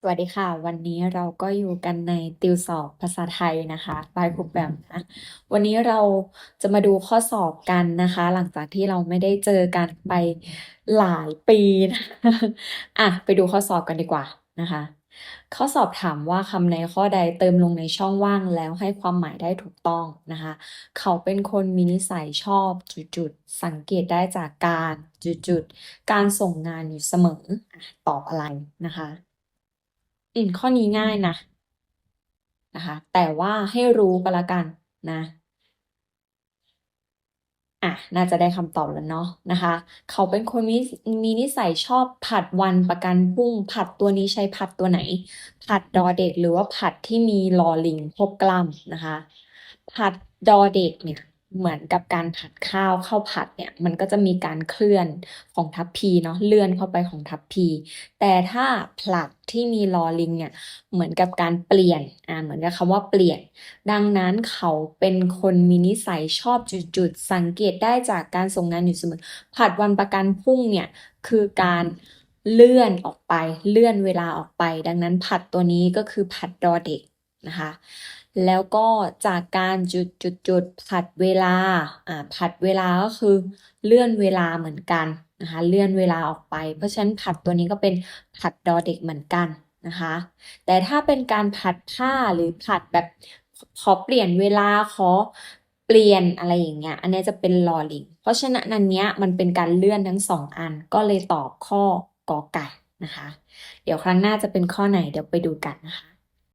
สวัสดีค่ะ วันนี้เราก็อยู่กันในติวสอบภาษาไทยนะคะบายครูแบมนะวันนี้เราจะมาดูข้อสอบกันนะคะ หลังจากที่เราไม่ได้เจอกันไปหลายปีนะอะไปดูข้อสอบกันดีกว่านะคะ ข้อสอบถามว่าคำในข้อใดเติมลงในช่องว่างแล้วให้ความหมายได้ถูกต้องนะคะ เขาเป็นคนมีนิสัยชอบจุดๆสังเกตได้จากการจุดๆการส่งงานอยู่เสมอตอบอะไรนะคะ อืมข้อนี้ง่ายนะนะคะ แต่ว่าให้รู้ก็แล้วกันนะอะน่าจะได้คำตอบแล้วเนาะนะคะ เขาเป็นคนมีมีนิสัยชอบผัดวันประกันพรุ่ง ผัดตัวนี้ใช้ผัดตัวไหน ผัดดอเด็กหรือว่าผัดที่มีลอลิงควบกล้ำนะคะ ผัดดอเด็กเนี่ย เหมือนกับการผัดข้าวข้าวผัดเนี่ยมันก็จะมีการเคลื่อนของทัพพีเนาะเลื่อนเข้าไปของทัพพี แต่ถ้าผลัดที่มีลอลิงเนี่ยเหมือนกับการเปลี่ยนอ่าเหมือนกับคำว่าเปลี่ยน ดังนั้นเขาเป็นคนมีนิสัยชอบจุดๆสังเกตได้จากการส่งงานอยู่เสมอผัดวันประกันพรุ่งเนี่ยคือการเลื่อนออกไปเลื่อนเวลาออกไป ดังนั้นผัดตัวนี้ก็คือผัดดอเด็ก นะคะ แล้วก็จากการจุดจุดจุดผัดเวลาอ่าผัดเวลาก็คือเลื่อนเวลาเหมือนกันนะคะเลื่อนเวลาออกไป เพราะฉะนั้นผัดตัวนี้ก็เป็นผัดดอเด็กเหมือนกันนะคะ แต่ถ้าเป็นการผัดผ้าหรือผัดแบบขอเปลี่ยนเวลาขอเปลี่ยนอะไรอย่างเงี้ย อันนี้จะเป็นลอลิง เพราะฉะนั้นอันเนี้ยมันเป็นการเลื่อนทั้งสองอัน ก็เลยตอบข้อกอไก่นะคะ เดี๋ยวครั้งหน้าจะเป็นข้อไหนเดี๋ยวไปดูกันนะคะ